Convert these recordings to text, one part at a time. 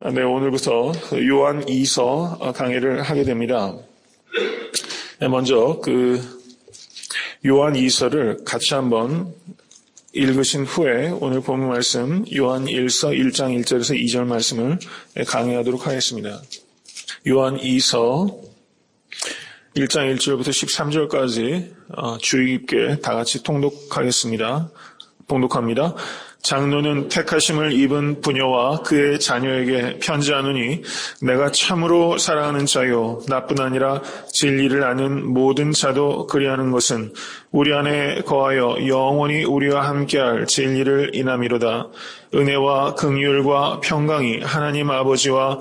네, 오늘부터 요한 2서 강의를 하게 됩니다. 네, 먼저 그 요한 2서를 같이 한번 읽으신 후에 오늘 본문 말씀 요한 1서 1장 1절에서 2절 말씀을 강의하도록 하겠습니다. 요한 2서 1장 1절부터 13절까지 어, 주의 깊게 다 같이 통독하겠습니다. 봉독합니다. 장로는 택하심을 입은 부녀와 그의 자녀에게 편지하노니 내가 참으로 사랑하는 자요 나뿐 아니라 진리를 아는 모든 자도 그리하는 것은 우리 안에 거하여 영원히 우리와 함께할 진리를 인함이로다. 은혜와 긍휼과 평강이 하나님 아버지와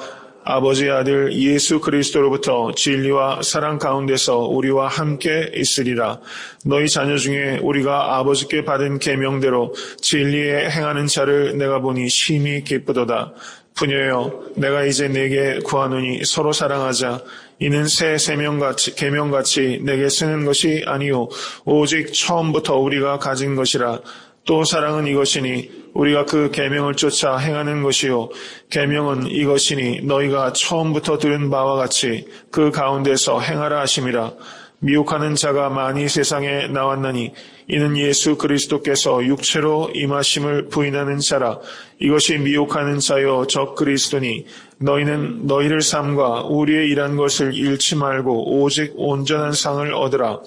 아버지의 아들 예수 그리스도로부터 진리와 사랑 가운데서 우리와 함께 있으리라. 너희 자녀 중에 우리가 아버지께 받은 계명대로 진리에 행하는 자를 내가 보니 심히 기쁘도다. 부녀여, 내가 이제 내게 구하노니 서로 사랑하자. 이는 새 세명같이 계명같이 내게 쓰는 것이 아니요 오직 처음부터 우리가 가진 것이라. 또 사랑은 이것이니 우리가 그 계명을 쫓아 행하는 것이요. 계명은 이것이니 너희가 처음부터 들은 바와 같이 그 가운데서 행하라 하심이라. 미혹하는 자가 많이 세상에 나왔나니 이는 예수 그리스도께서 육체로 임하심을 부인하는 자라. 이것이 미혹하는 자여 적 그리스도니 너희는 너희를 삼과 우리의 일한 것을 잃지 말고 오직 온전한 상을 얻으라.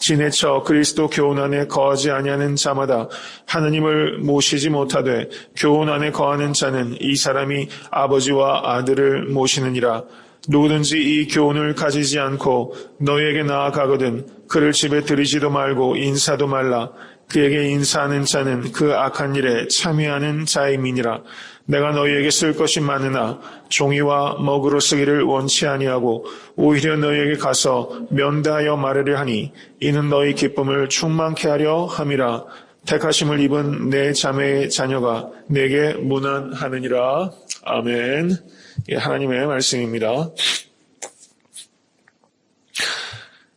지내쳐 그리스도 교훈 안에 거하지 아니하는 자마다 하느님을 모시지 못하되 교훈 안에 거하는 자는 이 사람이 아버지와 아들을 모시느니라. 누구든지 이 교훈을 가지지 않고 너희에게 나아가거든 그를 집에 들이지도 말고 인사도 말라. 그에게 인사하는 자는 그 악한 일에 참여하는 자임이니라. 내가 너희에게 쓸 것이 많으나 종이와 먹으로 쓰기를 원치 아니하고 오히려 너희에게 가서 면대하여 말하려 하니 이는 너희 기쁨을 충만케 하려 함이라. 택하심을 입은 내 자매의 자녀가 내게 무난하느니라. 아멘. 예, 하나님의 말씀입니다.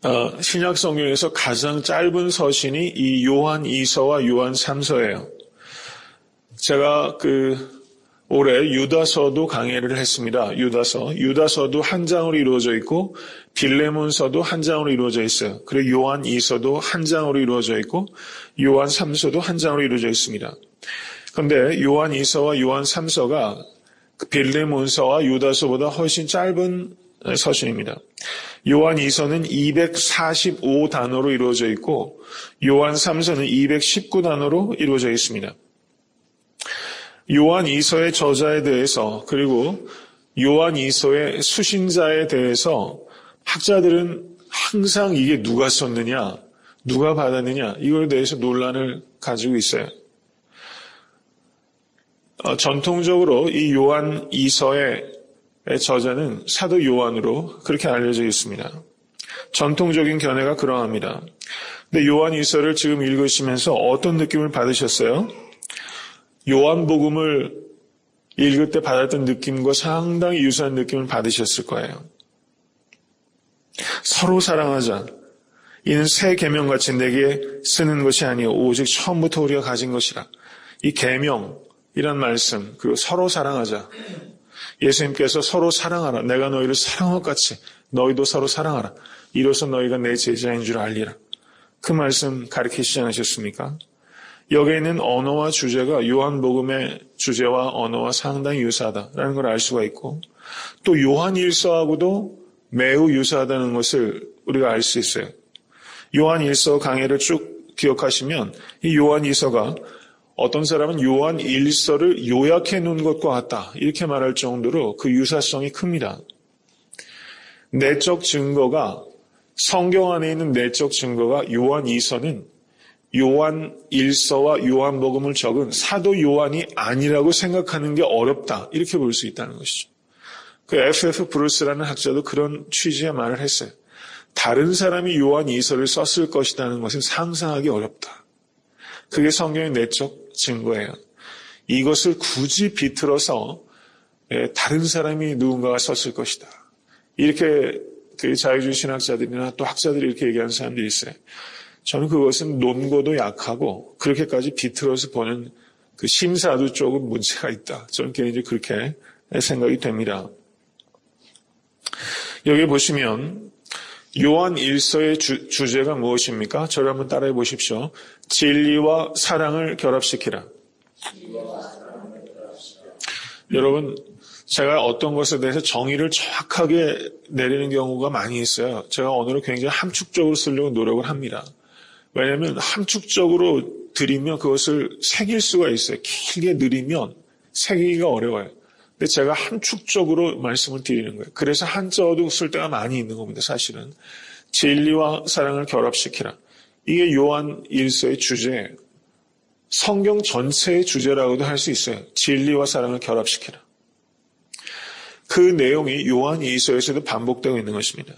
어, 신약 성경에서 가장 짧은 서신이 이 요한 2서와 요한 3서예요. 제가 그 올해 유다서도 강의를 했습니다. 유다서. 유다서도 한 장으로 이루어져 있고 빌레몬서도 한 장으로 이루어져 있어요. 그리고 요한 2서도 한 장으로 이루어져 있고 요한 3서도 한 장으로 이루어져 있습니다. 그런데 요한 2서와 요한 3서가 빌레몬서와 유다서보다 훨씬 짧은 서신입니다. 요한 2서는 245단어로 이루어져 있고 요한 3서는 219단어로 이루어져 있습니다. 요한 2서의 저자에 대해서 그리고 요한 2서의 수신자에 대해서 학자들은 항상 이게 누가 썼느냐, 누가 받았느냐 이거에 대해서 논란을 가지고 있어요. 어, 전통적으로 이 요한 2서의 저자는 사도 요한으로 그렇게 알려져 있습니다. 전통적인 견해가 그러합니다. 근데 요한 2서를 지금 읽으시면서 어떤 느낌을 받으셨어요? 요한복음을 읽을 때 받았던 느낌과 상당히 유사한 느낌을 받으셨을 거예요. 서로 사랑하자. 이는 새 계명같이 내게 쓰는 것이 아니요 오직 처음부터 우리가 가진 것이라. 이 계명, 이런 말씀, 그리고 서로 사랑하자. 예수님께서 서로 사랑하라. 내가 너희를 사랑한 것 같이 너희도 서로 사랑하라. 이로써 너희가 내 제자인 줄 알리라. 그 말씀 가르치시지 않으셨습니까? 여기에 있는 언어와 주제가 요한복음의 주제와 언어와 상당히 유사하다라는 걸 알 수가 있고 또 요한 일서하고도 매우 유사하다는 것을 우리가 알 수 있어요. 요한 일서 강해를 쭉 기억하시면 이 요한 이서가 어떤 사람은 요한 일서를 요약해 놓은 것과 같다. 이렇게 말할 정도로 그 유사성이 큽니다. 내적 증거가 성경 안에 있는 내적 증거가 요한 이서는 요한 일서와 요한복음을 적은 사도 요한이 아니라고 생각하는 게 어렵다. 이렇게 볼 수 있다는 것이죠. 그 F.F. 브루스라는 학자도 그런 취지의 말을 했어요. 다른 사람이 요한 이서를 썼을 것이라는 것은 상상하기 어렵다. 그게 성경의 내적 증거예요. 이것을 굳이 비틀어서 예, 다른 사람이 누군가가 썼을 것이다. 이렇게 그 자유주의 신학자들이나 또 학자들이 이렇게 얘기하는 사람들이 있어요. 저는 그것은 논거도 약하고 그렇게까지 비틀어서 보는 그 심사도 조금 문제가 있다. 저는 개인적으로 그렇게 생각이 됩니다. 여기 보시면 요한 일서의 주, 주제가 무엇입니까? 저를 한번 따라해 보십시오. 진리와 사랑을 결합시키라. 여러분, 제가 어떤 것에 대해서 정의를 정확하게 내리는 경우가 많이 있어요. 제가 언어를 굉장히 함축적으로 쓰려고 노력을 합니다. 왜냐하면 함축적으로 드리면 그것을 새길 수가 있어요. 길게 느리면 새기기가 어려워요. 근데 제가 함축적으로 말씀을 드리는 거예요. 그래서 한자어도 쓸 때가 많이 있는 겁니다. 사실은 진리와 사랑을 결합시키라. 이게 요한 일서의 주제예요. 성경 전체의 주제라고도 할 수 있어요. 진리와 사랑을 결합시키라. 그 내용이 요한 이서에서도 반복되고 있는 것입니다.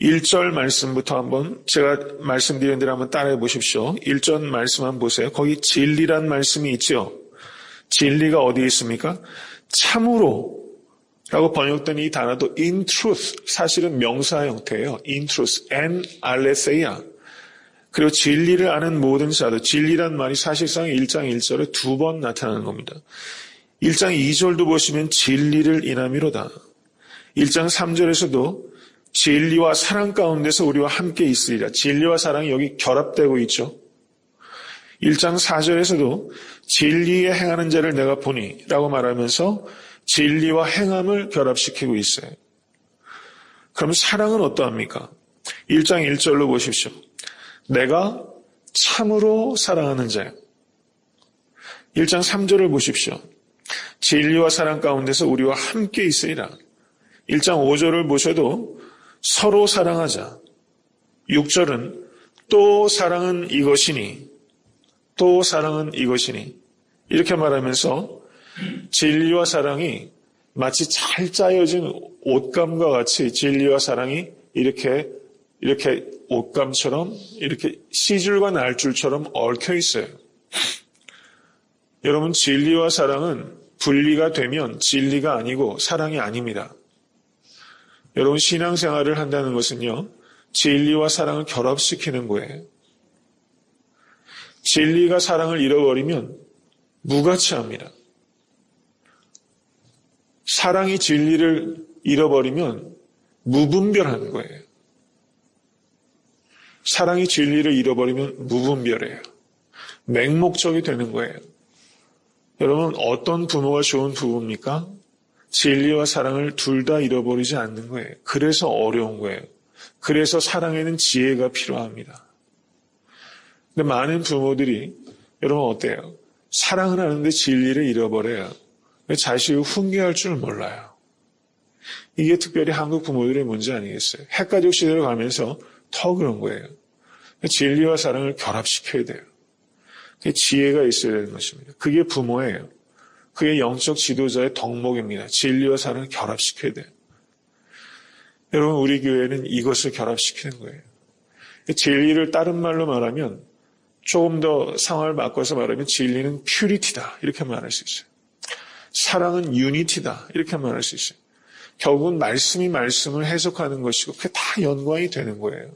1절 말씀부터 한번 제가 말씀드린 대로 한번 따라해 보십시오. 1절 말씀 한번 보세요. 거기 진리란 말씀이 있죠. 진리가 어디 있습니까? 참으로 라고 번역된 이 단어도 in truth 사실은 명사 형태예요. in truth and aletheia 그리고 진리를 아는 모든 자들 진리란 말이 사실상 1장 1절에 두 번 나타나는 겁니다. 1장 2절도 보시면 진리를 인함이로다. 1장 3절에서도 진리와 사랑 가운데서 우리와 함께 있으리라. 진리와 사랑이 여기 결합되고 있죠. 1장 4절에서도 진리에 행하는 자를 내가 보니 라고 말하면서 진리와 행함을 결합시키고 있어요. 그럼 사랑은 어떠합니까? 1장 1절로 보십시오. 내가 참으로 사랑하는 자요. 1장 3절을 보십시오. 진리와 사랑 가운데서 우리와 함께 있으리라. 1장 5절을 보셔도 서로 사랑하자. 6절은 또 사랑은 이것이니, 또 사랑은 이것이니, 이렇게 말하면서 진리와 사랑이 마치 잘 짜여진 옷감과 같이 진리와 사랑이 이렇게, 이렇게 옷감처럼, 이렇게 시줄과 날줄처럼 얽혀 있어요. 여러분, 진리와 사랑은 분리가 되면 진리가 아니고 사랑이 아닙니다. 여러분, 신앙생활을 한다는 것은요, 진리와 사랑을 결합시키는 거예요. 진리가 사랑을 잃어버리면 무가치합니다. 사랑이 진리를 잃어버리면 무분별한 거예요. 사랑이 진리를 잃어버리면 무분별해요. 맹목적이 되는 거예요. 여러분, 어떤 부모가 좋은 부부입니까? 진리와 사랑을 둘 다 잃어버리지 않는 거예요. 그래서 어려운 거예요. 그래서 사랑에는 지혜가 필요합니다. 근데 많은 부모들이 여러분 어때요? 사랑을 하는데 진리를 잃어버려요. 자식을 훈계할 줄 몰라요. 이게 특별히 한국 부모들의 문제 아니겠어요? 핵가족 시대로 가면서 더 그런 거예요. 진리와 사랑을 결합시켜야 돼요. 그게 지혜가 있어야 되는 것입니다. 그게 부모예요. 그게 영적 지도자의 덕목입니다. 진리와 사랑을 결합시켜야 돼요. 여러분, 우리 교회는 이것을 결합시키는 거예요. 진리를 다른 말로 말하면 조금 더 상황을 바꿔서 말하면 진리는 퓨리티다. 이렇게 말할 수 있어요. 사랑은 유니티다. 이렇게 말할 수 있어요. 결국은 말씀이 말씀을 해석하는 것이고 그게 다 연관이 되는 거예요.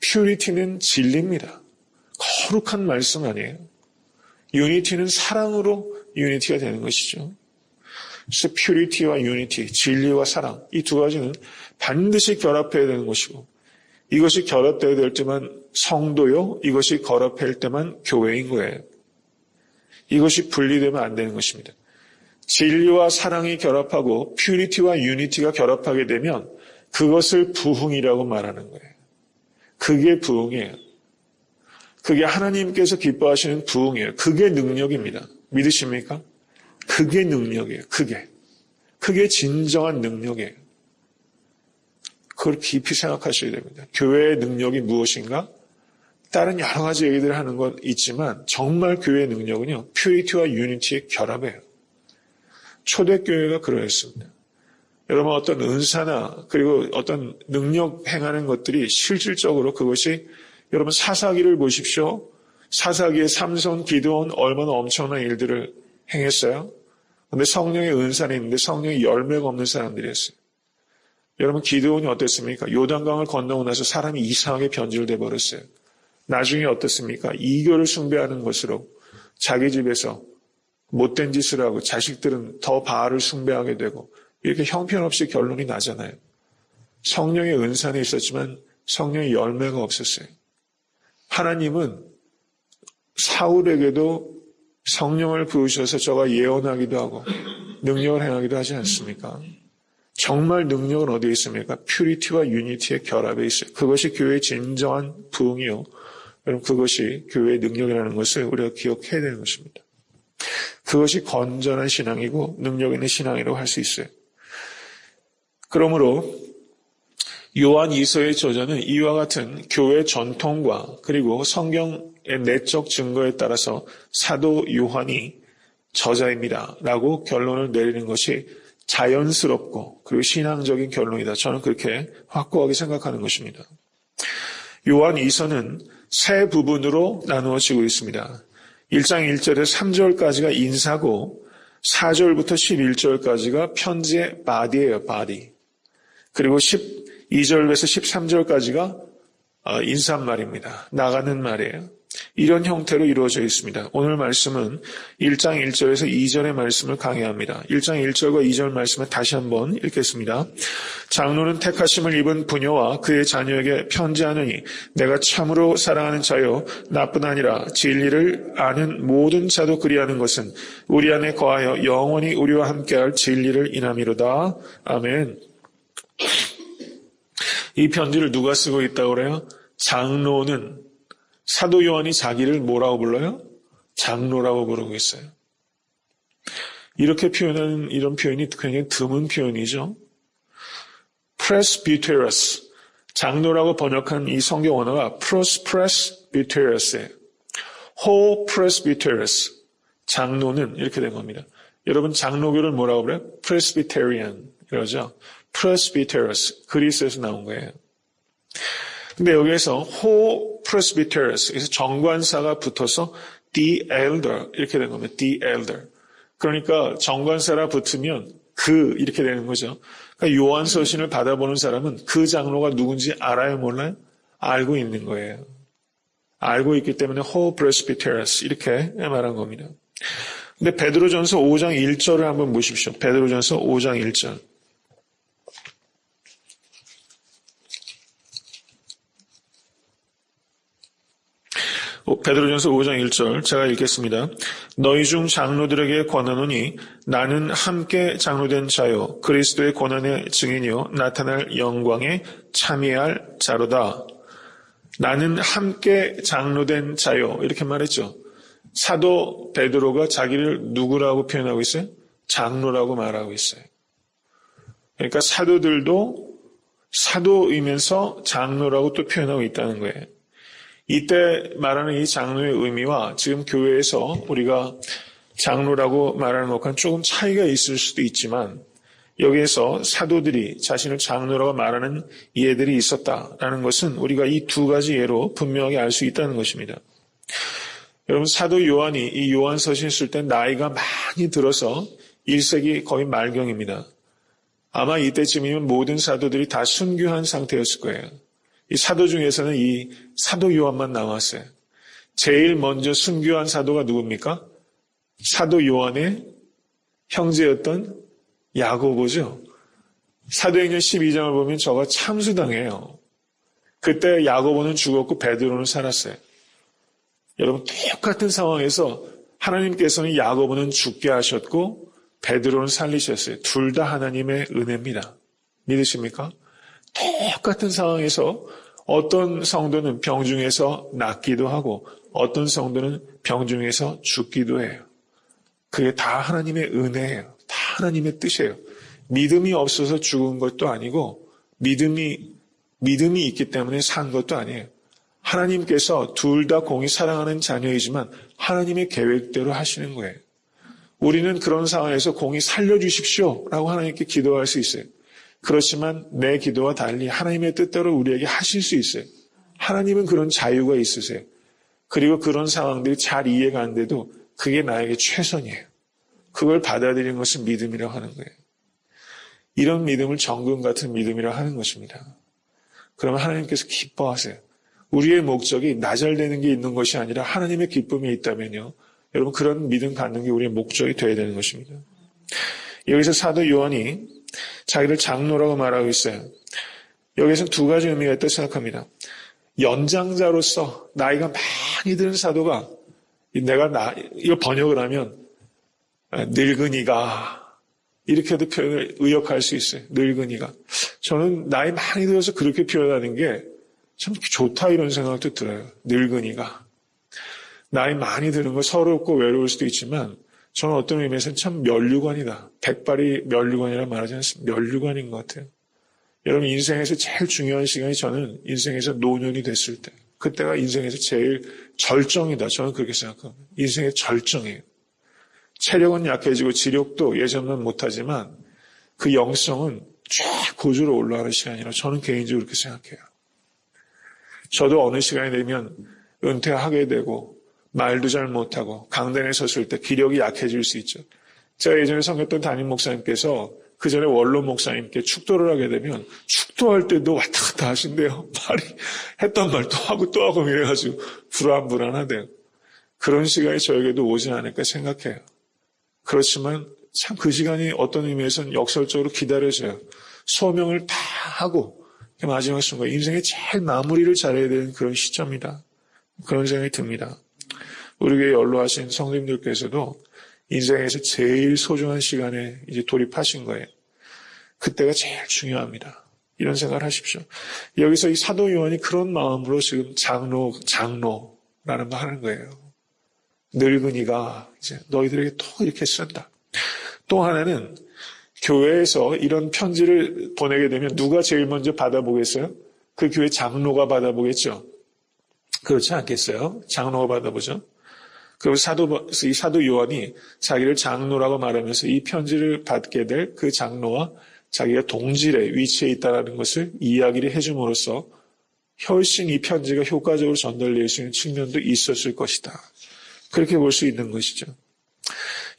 퓨리티는 진리입니다. 거룩한 말씀 아니에요. 유니티는 사랑으로 유니티가 되는 것이죠. 그래서 퓨리티와 유니티, 진리와 사랑 이 두 가지는 반드시 결합해야 되는 것이고 이것이 결합되어야 될 때만 성도요, 이것이 결합할 때만 교회인 거예요. 이것이 분리되면 안 되는 것입니다. 진리와 사랑이 결합하고 퓨리티와 유니티가 결합하게 되면 그것을 부흥이라고 말하는 거예요. 그게 부흥이에요. 그게 하나님께서 기뻐하시는 부흥이에요. 그게 능력입니다. 믿으십니까? 그게 능력이에요. 그게. 그게 진정한 능력이에요. 그걸 깊이 생각하셔야 됩니다. 교회의 능력이 무엇인가? 다른 여러 가지 얘기들을 하는 건 있지만 정말 교회의 능력은요. 퓨리티와 유니티의 결합이에요. 초대교회가 그러했습니다. 여러분 어떤 은사나 그리고 어떤 능력 행하는 것들이 실질적으로 그것이 여러분 사사기를 보십시오. 사사기의 삼손, 기도원 얼마나 엄청난 일들을 행했어요. 근데 성령의 은사는 있는데 성령의 열매가 없는 사람들이었어요. 여러분 기도원이 어땠습니까? 요단강을 건너고 나서 사람이 이상하게 변질돼 버렸어요. 나중에 어떻습니까? 이교를 숭배하는 것으로 자기 집에서 못된 짓을 하고 자식들은 더 바알을 숭배하게 되고 이렇게 형편없이 결론이 나잖아요. 성령의 은사는 있었지만 성령의 열매가 없었어요. 하나님은 사울에게도 성령을 부으셔서 저가 예언하기도 하고 능력을 행하기도 하지 않습니까? 정말 능력은 어디에 있습니까? 퓨리티와 유니티의 결합에 있어요. 그것이 교회의 진정한 부흥이요. 여러분 그것이 교회의 능력이라는 것을 우리가 기억해야 되는 것입니다. 그것이 건전한 신앙이고 능력 있는 신앙이라고 할 수 있어요. 그러므로 요한 이서의 저자는 이와 같은 교회 전통과 그리고 성경의 내적 증거에 따라서 사도 요한이 저자입니다. 라고 결론을 내리는 것이 자연스럽고 그리고 신앙적인 결론이다. 저는 그렇게 확고하게 생각하는 것입니다. 요한 이서는 세 부분으로 나누어지고 있습니다. 1장 1절에 3절까지가 인사고 4절부터 11절까지가 편지의 바디예요, 바디. 그리고 12절에서 13절까지가 어, 인사말입니다. 나가는 말이에요. 이런 형태로 이루어져 있습니다. 오늘 말씀은 1장 1절에서 2절의 말씀을 강의합니다. 1장 1절과 2절 말씀을 다시 한번 읽겠습니다. 장로는 택하심을 입은 부녀와 그의 자녀에게 편지하느니 내가 참으로 사랑하는 자요 나뿐 아니라 진리를 아는 모든 자도 그리하는 것은 우리 안에 거하여 영원히 우리와 함께할 진리를 인함이로다. 아멘. 이 편지를 누가 쓰고 있다고 그래요? 장로는 사도 요한이 자기를 뭐라고 불러요? 장로라고 부르고 있어요. 이렇게 표현하는 이런 표현이 굉장히 드문 표현이죠. presbyterus 장로라고 번역한 이 성경 언어가 pros presbyterus예요. ho presbyterus 장로는 이렇게 된 겁니다. 여러분 장로교를 뭐라고 그래요? presbyterian 이러죠. presbyterus 그리스에서 나온 거예요. 근데 여기에서 presbyterus 그래서 정관사가 붙어서 the elder 이렇게 된 겁니다. the elder. 그러니까 정관사라 붙으면 그 이렇게 되는 거죠. 그러니까 요한 서신을 받아보는 사람은 그 장로가 누군지 알아요, 몰라요? 알고 있는 거예요. 알고 있기 때문에 ho presbyterus 이렇게 말한 겁니다. 근데 베드로전서 5장 1절을 한번 보십시오. 베드로전서 5장 1절. 베드로전서 5장 1절 제가 읽겠습니다. 너희 중 장로들에게 권하노니 나는 함께 장로된 자요 그리스도의 권한의 증인이요 나타날 영광에 참여할 자로다. 나는 함께 장로된 자요 이렇게 말했죠. 사도 베드로가 자기를 누구라고 표현하고 있어요? 장로라고 말하고 있어요. 그러니까 사도들도 사도이면서 장로라고 또 표현하고 있다는 거예요. 이때 말하는 이 장로의 의미와 지금 교회에서 우리가 장로라고 말하는 것과는 조금 차이가 있을 수도 있지만 여기에서 사도들이 자신을 장로라고 말하는 예들이 있었다라는 것은 우리가 이 두 가지 예로 분명하게 알 수 있다는 것입니다. 여러분 사도 요한이 이 요한 서신 쓸 때 나이가 많이 들어서 1세기 거의 말경입니다. 아마 이때쯤이면 모든 사도들이 다 순교한 상태였을 거예요. 이 사도 중에서는 이 사도 요한만 나왔어요. 제일 먼저 순교한 사도가 누굽니까? 사도 요한의 형제였던 야고보죠. 사도행전 12장을 보면 저가 참수당해요. 그때 야고보는 죽었고 베드로는 살았어요. 여러분 똑같은 상황에서 하나님께서는 야고보는 죽게 하셨고 베드로는 살리셨어요. 둘 다 하나님의 은혜입니다. 믿으십니까? 똑같은 상황에서 어떤 성도는 병중에서 낫기도 하고 어떤 성도는 병중에서 죽기도 해요. 그게 다 하나님의 은혜예요. 다 하나님의 뜻이에요. 믿음이 없어서 죽은 것도 아니고 믿음이 믿음이 있기 때문에 산 것도 아니에요. 하나님께서 둘 다 공이 사랑하는 자녀이지만 하나님의 계획대로 하시는 거예요. 우리는 그런 상황에서 공이 살려주십시오 라고 하나님께 기도할 수 있어요. 그렇지만 내 기도와 달리 하나님의 뜻대로 우리에게 하실 수 있어요. 하나님은 그런 자유가 있으세요. 그리고 그런 상황들이 잘 이해가 안 돼도 그게 나에게 최선이에요. 그걸 받아들이는 것은 믿음이라고 하는 거예요. 이런 믿음을 정금 같은 믿음이라고 하는 것입니다. 그러면 하나님께서 기뻐하세요. 우리의 목적이 나절되는 게 있는 것이 아니라 하나님의 기쁨이 있다면요. 여러분 그런 믿음 갖는 게 우리의 목적이 되어야 되는 것입니다. 여기서 사도 요한이 자기를 장로라고 말하고 있어요. 여기서 두 가지 의미가 있다고 생각합니다. 연장자로서 나이가 많이 드는 사도가 내가 나 이거 번역을 하면 늙은이가 이렇게도 표현을 의역할 수 있어요. 늙은이가 저는 나이 많이 들어서 그렇게 표현하는 게 참 좋다 이런 생각도 들어요. 늙은이가 나이 많이 드는 거 서럽고 외로울 수도 있지만 저는 어떤 의미에서는 참 멸류관이다. 백발이 멸류관이라 말하지 않습니다. 멸류관인 것 같아요. 여러분 인생에서 제일 중요한 시간이 저는 인생에서 노년이 됐을 때 그때가 인생에서 제일 절정이다. 저는 그렇게 생각합니다. 인생의 절정이에요. 체력은 약해지고 지력도 예전만 못하지만 그 영성은 쫙 고주로 올라가는 시간이라 저는 개인적으로 그렇게 생각해요. 저도 어느 시간이 되면 은퇴하게 되고 말도 잘 못하고 강단에 섰을 때 기력이 약해질 수 있죠. 제가 예전에 섬겼던 담임 목사님께서 그 전에 원로 목사님께 축도를 하게 되면 축도할 때도 왔다 갔다 하신대요. 말이 했던 말 또 하고 또 하고 이래가지고 불안불안하대요. 그런 시간이 저에게도 오지 않을까 생각해요. 그렇지만 참 그 시간이 어떤 의미에서는 역설적으로 기다려져요. 소명을 다 하고 마지막 순간 인생의 제일 마무리를 잘해야 되는 그런 시점이다. 그런 생각이 듭니다. 우리 교회 연로하신 성도님들께서도 인생에서 제일 소중한 시간에 이제 돌입하신 거예요. 그때가 제일 중요합니다. 이런 생각을 하십시오. 여기서 이 사도 요한이 그런 마음으로 지금 장로, 장로라는 말 하는 거예요. 늙은이가 이제 너희들에게 또 이렇게 쓴다. 또 하나는 교회에서 이런 편지를 보내게 되면 누가 제일 먼저 받아보겠어요? 그 교회 장로가 받아보겠죠. 그렇지 않겠어요? 장로가 받아보죠. 그럼 사도, 이 사도 요한이 자기를 장로라고 말하면서 이 편지를 받게 될 그 장로와 자기가 동질의 위치에 있다는 것을 이야기를 해줌으로써 훨씬 이 편지가 효과적으로 전달될 수 있는 측면도 있었을 것이다. 그렇게 볼 수 있는 것이죠.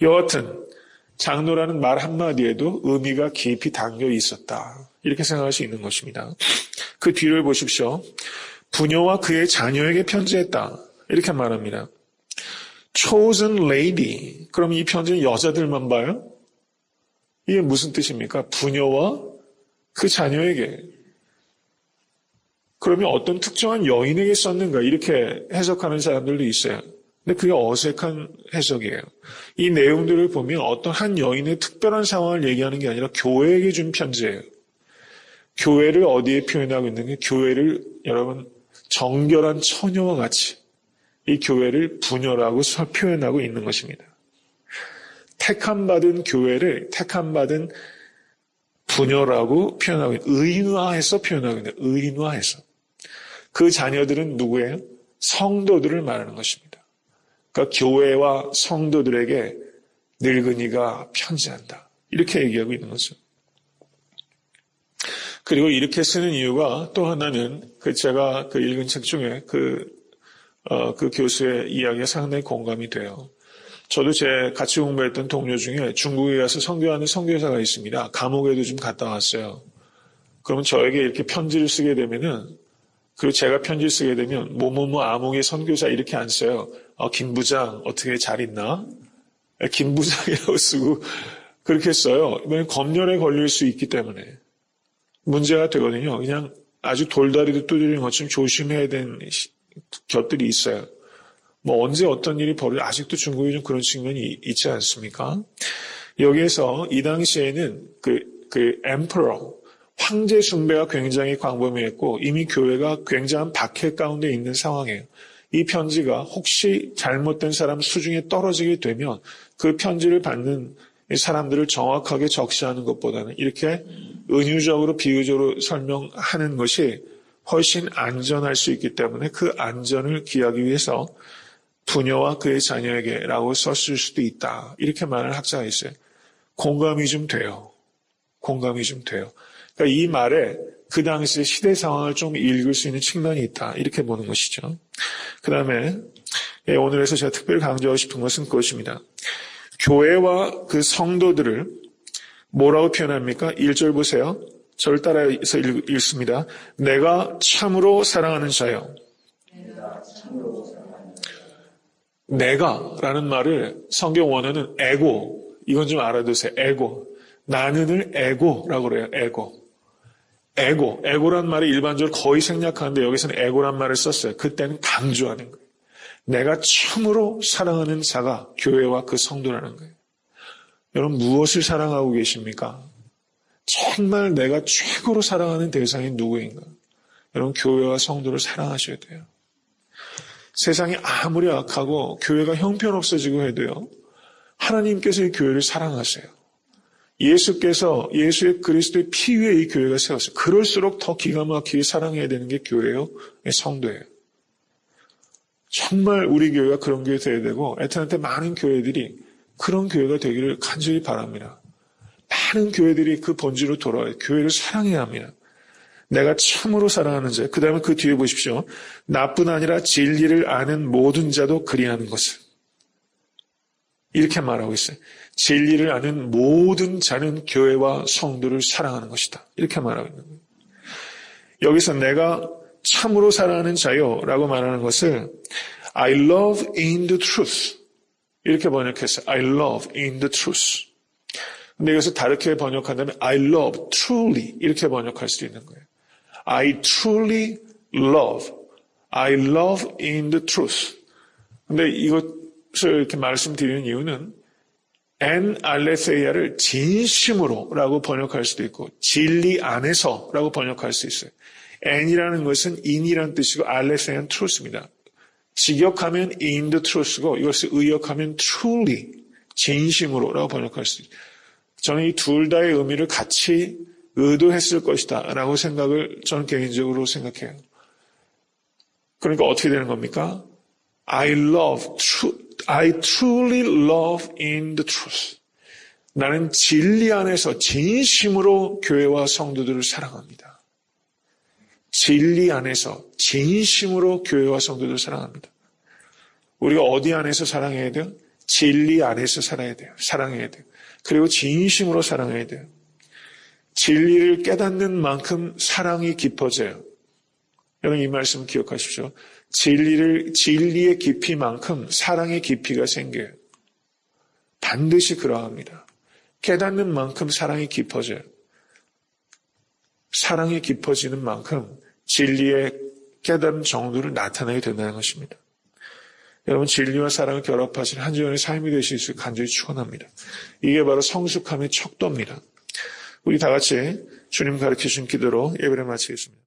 여하튼 장로라는 말 한마디에도 의미가 깊이 담겨 있었다. 이렇게 생각할 수 있는 것입니다. 그 뒤를 보십시오. 부녀와 그의 자녀에게 편지했다. 이렇게 말합니다. Chosen lady. 그럼 이 편지는 여자들만 봐요? 이게 무슨 뜻입니까? 부녀와 그 자녀에게. 그러면 어떤 특정한 여인에게 썼는가? 이렇게 해석하는 사람들도 있어요. 근데 그게 어색한 해석이에요. 이 내용들을 보면 어떤 한 여인의 특별한 상황을 얘기하는 게 아니라 교회에게 준 편지예요. 교회를 어디에 표현하고 있는 게 교회를 여러분 정결한 처녀와 같이 이 교회를 부녀라고 표현하고 있는 것입니다. 택함받은 교회를 택함받은 부녀라고 표현하고 있는, 의인화해서 표현하고 있는, 의인화해서. 그 자녀들은 누구예요? 성도들을 말하는 것입니다. 그러니까 교회와 성도들에게 늙은이가 편지한다. 이렇게 얘기하고 있는 거죠. 그리고 이렇게 쓰는 이유가 또 하나는 그 제가 그 읽은 책 중에 그, 어, 그 교수의 이야기가 상당히 공감이 돼요. 저도 제 같이 공부했던 동료 중에 중국에 가서 선교하는 선교사가 있습니다. 감옥에도 좀 갔다 왔어요. 그러면 저에게 이렇게 편지를 쓰게 되면은 그리고 제가 편지를 쓰게 되면 뭐뭐뭐 암흑의 선교사 이렇게 안 써요. 어, 김 부장 어떻게 잘 있나? 김 부장이라고 쓰고 그렇게 써요. 왜냐면 검열에 걸릴 수 있기 때문에 문제가 되거든요. 그냥 아주 돌다리도 두드리는 것처럼 조심해야 되는 것들이 있어요. 뭐 언제 어떤 일이 벌어져 아직도 중국에 좀 그런 측면이 있지 않습니까? 여기에서 이 당시에는 그, 그 emperor, 황제 숭배가 굉장히 광범위했고 이미 교회가 굉장한 박해 가운데 있는 상황이에요. 이 편지가 혹시 잘못된 사람 수중에 떨어지게 되면 그 편지를 받는 사람들을 정확하게 적시하는 것보다는 이렇게 은유적으로 비유적으로 설명하는 것이 훨씬 안전할 수 있기 때문에 그 안전을 기하기 위해서 부녀와 그의 자녀에게라고 썼을 수도 있다. 이렇게 말하는 학자가 있어요. 공감이 좀 돼요. 공감이 좀 돼요. 그러니까 이 말에 그 당시 시대 상황을 좀 읽을 수 있는 측면이 있다. 이렇게 보는 것이죠. 그 다음에 예, 오늘에서 제가 특별히 강조하고 싶은 것은 그것입니다. 교회와 그 성도들을 뭐라고 표현합니까? 1절 보세요. 저를 따라서 읽, 읽습니다. 내가 참으로 사랑하는 자요. 내가 라는 말을 성경 원어는 에고, 이건 좀 알아두세요. 에고. 나는을 에고라고 그래요. 에고. 에고. 에고란 말이 일반적으로 거의 생략하는데 여기서는 에고란 말을 썼어요. 그때는 강조하는 거예요. 내가 참으로 사랑하는 자가 교회와 그 성도라는 거예요. 여러분 무엇을 사랑하고 계십니까? 정말 내가 최고로 사랑하는 대상이 누구인가? 여러분 교회와 성도를 사랑하셔야 돼요. 세상이 아무리 악하고 교회가 형편없어지고 해도요. 하나님께서 이 교회를 사랑하세요. 예수께서 예수의 그리스도의 피 위에 이 교회가 세웠어요. 그럴수록 더 기가 막히게 사랑해야 되는 게 교회예요. 성도예요. 정말 우리 교회가 그런 교회 되어야 되고 애타한테 많은 교회들이 그런 교회가 되기를 간절히 바랍니다. 많은 교회들이 그 본질로 돌아와요. 교회를 사랑해야 합니다. 내가 참으로 사랑하는 자. 그 다음에 그 뒤에 보십시오. 나뿐 아니라 진리를 아는 모든 자도 그리하는 것을. 이렇게 말하고 있어요. 진리를 아는 모든 자는 교회와 성도를 사랑하는 것이다. 이렇게 말하고 있는 거예요. 여기서 내가 참으로 사랑하는 자요 라고 말하는 것을 I love in the truth. 이렇게 번역했어요. I love in the truth. 근데 여기서 다르게 번역한다면 I love truly 이렇게 번역할 수도 있는 거예요. I truly love. I love in the truth. 근데 이것을 이렇게 말씀드리는 이유는 엔 알레세이아를 진심으로 라고 번역할 수도 있고 진리 안에서 라고 번역할 수 있어요. n이라는 것은 in이라는 뜻이고 알레세이아는 truth입니다. 직역하면 in the truth고 이것을 의역하면 truly 진심으로 라고 번역할 수 있어요. 저는 이 둘 다의 의미를 같이 의도했을 것이다 라고 생각을 저는 개인적으로 생각해요. 그러니까 어떻게 되는 겁니까? I love, I truly love in the truth. 나는 진리 안에서 진심으로 교회와 성도들을 사랑합니다. 진리 안에서 진심으로 교회와 성도들을 사랑합니다. 우리가 어디 안에서 사랑해야 돼요? 진리 안에서 살아야 돼요. 사랑해야 돼요. 그리고 진심으로 사랑해야 돼요. 진리를 깨닫는 만큼 사랑이 깊어져요. 여러분 이 말씀 기억하십시오. 진리를 진리의 깊이만큼 사랑의 깊이가 생겨요. 반드시 그러합니다. 깨닫는 만큼 사랑이 깊어져요. 사랑이 깊어지는 만큼 진리의 깨달은 정도를 나타내게 된다는 것입니다. 여러분 진리와 사랑을 결합하신 한주연의 삶이 되실 수 간절히 축원합니다. 이게 바로 성숙함의 척도입니다. 우리 다 같이 주님 가르쳐 주신 기도로 예배를 마치겠습니다.